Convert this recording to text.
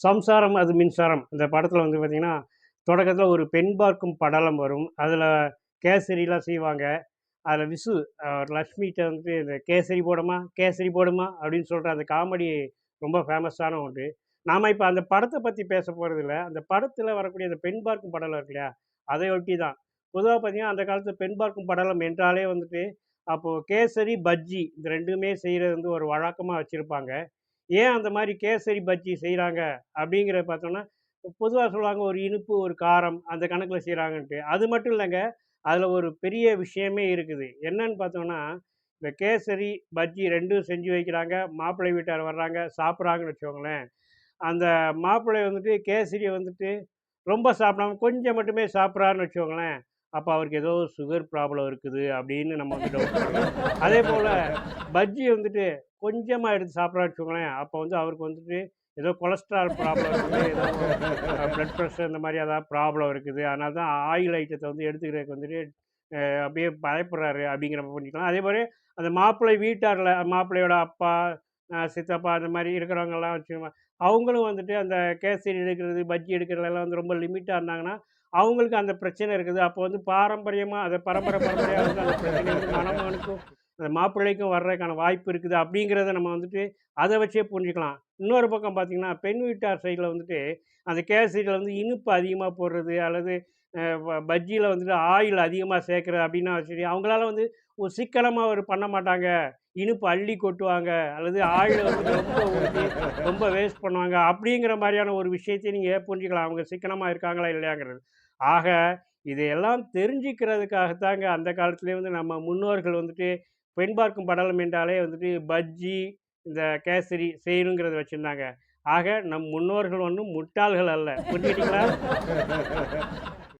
சம்சாரம் அது மின்சாரம். இந்த படத்தில் வந்து பார்த்திங்கன்னா தொடக்கத்தில் ஒரு பெண் பார்க்கும் படலம் வரும். அதில் கேசரிலாம் செய்வாங்க. அதில் விசு லக்ஷ்மிகிட்ட வந்துட்டு இந்த கேசரி போடுமா கேசரி போடுமா அப்படின்னு சொல்கிற அந்த காமெடி ரொம்ப ஃபேமஸான ஒன்று. நாம் இப்போ அந்த படத்தை பற்றி பேச போகிறதில்ல அந்த படத்தில் வரக்கூடிய அந்த பெண் பார்க்கும் படலம் இருக்கு இல்லையா? அதை ஒட்டி தான். பொதுவாக பார்த்திங்கன்னா அந்த காலத்தில் பெண் பார்க்கும் படலம் என்றாலே வந்துட்டு அப்போது கேசரி பஜ்ஜி இந்த ரெண்டுமே செய்கிறது வந்து ஒரு வழக்கமாக வச்சுருப்பாங்க. ஏன் அந்த மாதிரி கேசரி பஜ்ஜி செய்கிறாங்க அப்படிங்கிறத பார்த்தோன்னா பொதுவாக சொல்லுவாங்க ஒரு இனிப்பு ஒரு காரம் அந்த கணக்கில் செய்கிறாங்கன்ட்டு அது மட்டும் இல்லைங்க அதில் ஒரு பெரிய விஷயமே இருக்குது. என்னன்னு பார்த்தோம்னா இந்த கேசரி பஜ்ஜி ரெண்டும் செஞ்சு வைக்கிறாங்க மாப்பிள்ளை வீட்டார் வர்றாங்க சாப்பிட்றாங்கன்னு வச்சுக்கோங்களேன். அந்த மாப்பிள்ளை வந்துட்டு கேசரியை வந்துட்டு ரொம்ப சாப்பிடாம கொஞ்சம் மட்டுமே சாப்பிட்றாருன்னு வச்சுக்கோங்களேன். அப்போ அவருக்கு ஏதோ சுகர் ப்ராப்ளம் இருக்குது அப்படின்னு நம்ம வந்து டவுட் பண்ணலாம் அதே போல் பஜ்ஜி வந்துட்டு கொஞ்சமாக எடுத்து சாப்பிட்றான்னு வச்சுக்கோங்களேன். அப்போ வந்து அவருக்கு வந்துட்டு ஏதோ கொலஸ்ட்ரால் ப்ராப்ளம் இருக்குது ஏதோ ப்ளட் ப்ரெஷர் இந்த மாதிரி ஏதாவது ப்ராப்ளம் இருக்குது. அதனால தான் ஆயில் ஐட்டத்தை வந்து எடுத்துக்கிறதுக்கு வந்துட்டு அப்படியே பயப்படுறாரு அப்படிங்கிற பண்ணிக்கலாம். அதே மாதிரி அந்த மாப்பிள்ளை வீட்டாரில் மாப்பிள்ளையோட அப்பா சித்தப்பா அந்த மாதிரி இருக்கிறவங்கெல்லாம் வச்சு அவங்களும் வந்துட்டு அந்த கேசரி எடுக்கிறது பஜ்ஜி எடுக்கிறதெல்லாம் வந்து ரொம்ப லிமிட்டாக இருந்தாங்கன்னா அவங்களுக்கு அந்த பிரச்சனை இருக்குது. அப்போ வந்து பாரம்பரியமாக அதை பரம்பரை பரம்பரையாக வந்து அந்த பிரச்சனை வந்து அந்த மாப்பிள்ளைக்கும் வர்றதுக்கான வாய்ப்பு இருக்குது அப்படிங்கிறத நம்ம வந்துட்டு அதை வச்சே புரிஞ்சுக்கலாம். இன்னொரு பக்கம் பார்த்தீங்கன்னா பெண் வீட்டார் சைடில் வந்துட்டு அந்த கேசரியில் வந்து இனிப்பு அதிகமாக போடுறது அல்லது பஜ்ஜியில் வந்துட்டு ஆயில் அதிகமாக சேர்க்குறது அப்படின்னா சரி அவங்களால வந்து ஒரு சிக்கனமாக ஒரு பண்ண மாட்டாங்க. இனிப்பு அள்ளி கொட்டுவாங்க அல்லது ஆயில் வந்து ரொம்ப ரொம்ப வேஸ்ட் பண்ணுவாங்க அப்படிங்கிற மாதிரியான ஒரு விஷயத்தையும் நீங்கள் புரிஞ்சுக்கலாம். அவங்க சிக்கனமாக இருக்காங்களா இல்லையாங்கிறது. ஆக இதையெல்லாம் தெரிஞ்சுக்கிறதுக்காகத்தாங்க அந்த காலத்துலேயே வந்து நம்ம முன்னோர்கள் வந்துட்டு பெண் பார்க்கும் படலம் என்றாலே வந்துட்டு பஜ்ஜி இந்த கேசரி செய்யணுங்கிறத வச்சுருந்தாங்க. ஆக நம் முன்னோர்கள் ஒன்றும் முட்டாள்கள் அல்ல. புரிஞ்சுக்கிட்டீங்களா?